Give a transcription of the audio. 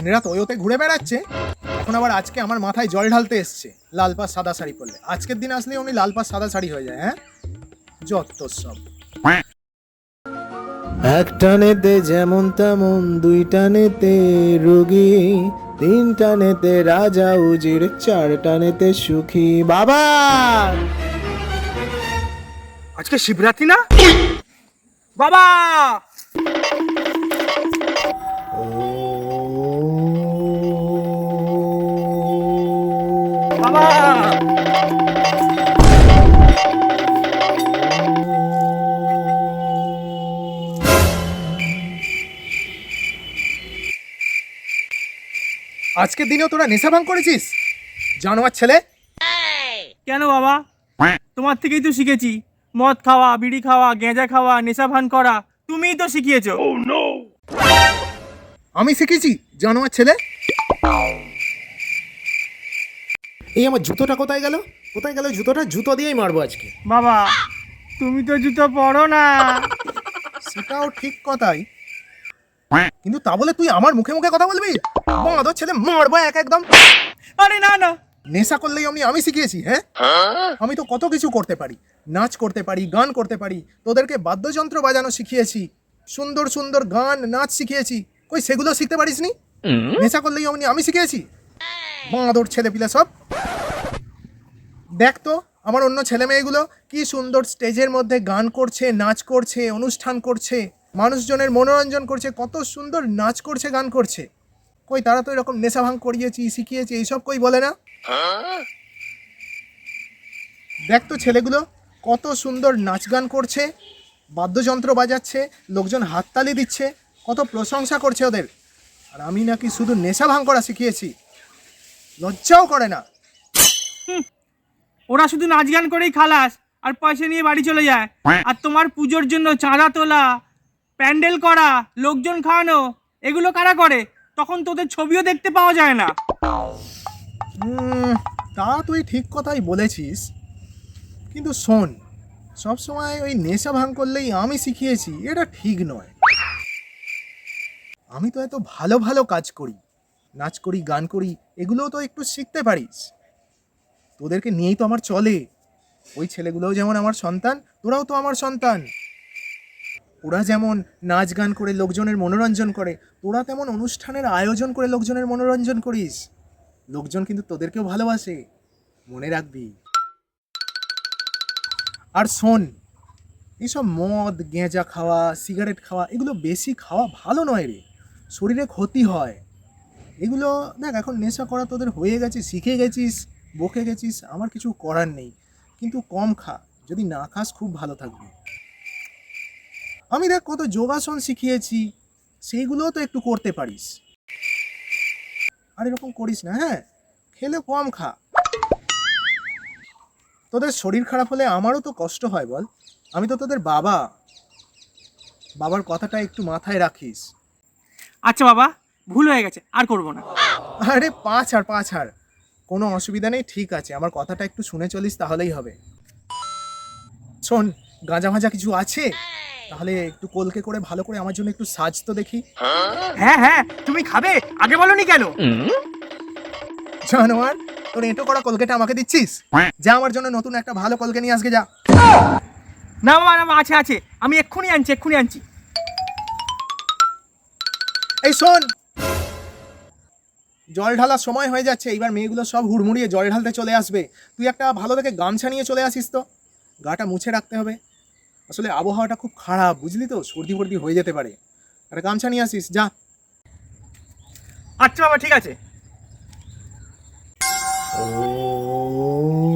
দিনরাত ওয়োতে ঘুরে বেড়াচ্ছে। এখন আবার আজকে আমার মাথায় জল ঢালতে এসছে লাল পাস সাদা শাড়ি পরলে। আজকের দিন আসলে উনি লাল পাস সাদা শাড়ি হয়ে যায় হ্যাঁ? যত সব। এক টানেতে যেমন তেমন দুই টানেতে রোগী তিন টানেতে রাজা উজির চার টানেতে সুখী বাবা। আজকে শিবরাত্রি না? বাবা! আজকের দিনেও তোরা নেশা ভাঙ করেছিস? জানোয়ার ছেলে? কেন বাবা? তোমার থেকেই তো শিখেছি। মদ খাওয়া বিড়ি খাওয়া গেঁজা খাওয়া নেশা ভান করা তুমিই তো শিখিয়েছো। আমি শিখেছি জানোয়ার ছেলে? এই আমার জুতোটা কোথায় গেল? কোথায় গেল জুতোটা? জুতো দিয়েই মারবো আজকে। বাবা তুমি তো জুতো পরো না। সেটাও ঠিক কথাই। কিন্তু তা বলে তুই আমার মুখে মুখে কথা বলবি? বাঁদর ছেলে মারবো এক একদম। আরে না না। নেশা করলেই আমি আমি শিখিয়েছি হ্যাঁ? আমি তো কত কিছু করতে পারি। নাচ করতে পারি গান করতে পারি। তোদেরকে বাদ্যযন্ত্র বাজানো শিখিয়েছি। সুন্দর সুন্দর গান নাচ শিখিয়েছি। কই সেগুলো শিখতে পারিসনি নেশা করলেই আমি আমি শিখিয়েছি? বাঁদর ছেলে পিলে সব। দেখ তো আমার অন্য ছেলে মেয়েগুলো কি সুন্দর স্টেজের মধ্যে গান করছে নাচ করছে অনুষ্ঠান করছে মানুষজনের মনোরঞ্জন করছে কত সুন্দর নাচ করছে গান করছে। কই তারা তো এরকম নেশা ভাঙ করিয়েছি শিখিয়েছি এইসব কই বলে না? দেখ তো ছেলেগুলো কত সুন্দর নাচ গান করছে বাদ্যযন্ত্র বাজাচ্ছে লোকজন হাততালি দিচ্ছে কত প্রশংসা করছে ওদের। আর আমি নাকি শুধু নেশা ভাঙ করা শিখিয়েছি লজ্জাও করে না। ওরা শুধু নাচ গান করেই খালাস আর পয়সা নিয়ে বাড়ি চলে যায়। আর তোমার পুজোর জন্য চাঁদা তোলা প্যান্ডেল করা লোকজন খাওয়ানো এগুলো কারা করে? তখন তোদের ছবিও দেখতে পাওয়া যায় না। তা তুই ঠিক কথাই বলেছিস। কিন্তু শোন সবসময় ওই নেশা ভাঙ করলেই আমি শিখিয়েছি, এটা ঠিক নয়। আমি তো এত ভালো ভালো কাজ করি, নাচ করি, গান করি, এগুলোও তো একটু শিখতে পারিস। তোদেরকে নিয়েই তো আমার চলে। ওই ছেলেগুলোও যেমন আমার সন্তান, তোরাও তো আমার সন্তান। ওরা যেমন নাচ গান করে লোকজনের মনোরঞ্জন করে, তোরা তেমন অনুষ্ঠানের আয়োজন করে লোকজনের মনোরঞ্জন করিস। লোকজন কিন্তু তোদেরকেও ভালোবাসে। মনে রাখবি। আর শোন এইসব মদ, গেঁজা খাওয়া, সিগারেট খাওয়া, এগুলো বেশি খাওয়া ভালো নয় রে। শরীরে ক্ষতি হয়। এগুলো দেখ, এখন নেশা করা তোদের হয়ে গেছে, শিখে গেছিস, বকে গেছিস, আমার কিছু করার নেই। কিন্তু কম খা, যদি না খাস খুব ভালো থাকবি। আমি দেখ কত যোগাসন শিখিয়েছি সেইগুলোও তো একটু করতে পারিস। আর এরকম করিস না হ্যাঁ? খেলে কম খা। তোদের শরীর খারাপ হলে আমারও তো কষ্ট হয় বল। আমি তো তোদের বাবা। বাবার কথাটা একটু মাথায় রাখিস। আচ্ছা বাবা ভুল হয়ে গেছে আর করব না। আরে পাঁচ আর পাঁচ আর কোনো অসুবিধা নেই ঠিক আছে। আমার কথাটা একটু শুনে চলিস তাহলেই হবে। শোন গাঁজা ভাজা কিছু আছে? তাহলে একটু কলকে করে ভালো করে আমার জন্য একটু সাজ তো দেখি। হ্যাঁ হ্যাঁ তুমি খাবে? আগে বলনি কেন? জানোয়ার তোর এঁটো করা কলকেটা আমাকে দিচ্ছিস? যা আমার জন্য নতুন একটা ভালো কলকে নিয়ে আজকে যা। না বাবা না আছে আছে। আমি এক্ষুনি আনছি এক্ষুনি আনছি। এই শোন। জল ঢালার সময় হয়ে যাচ্ছে এইবার মেয়েগুলো সব হুড়মুড়িয়ে জল ঢালতে চলে আসবে। তুই একটা ভালো দেখে গামছা নিয়ে চলে আসিস তো। গাটা মুছে রাখতে হবে। আসলে আবহাওয়াটা খুব খারাপ বুঝলি তো? সর্দি ফর্দি হয়ে যেতে পারে। একটা গামছা নিয়ে আসিস যা। আচ্ছা বাবা ঠিক আছে। ও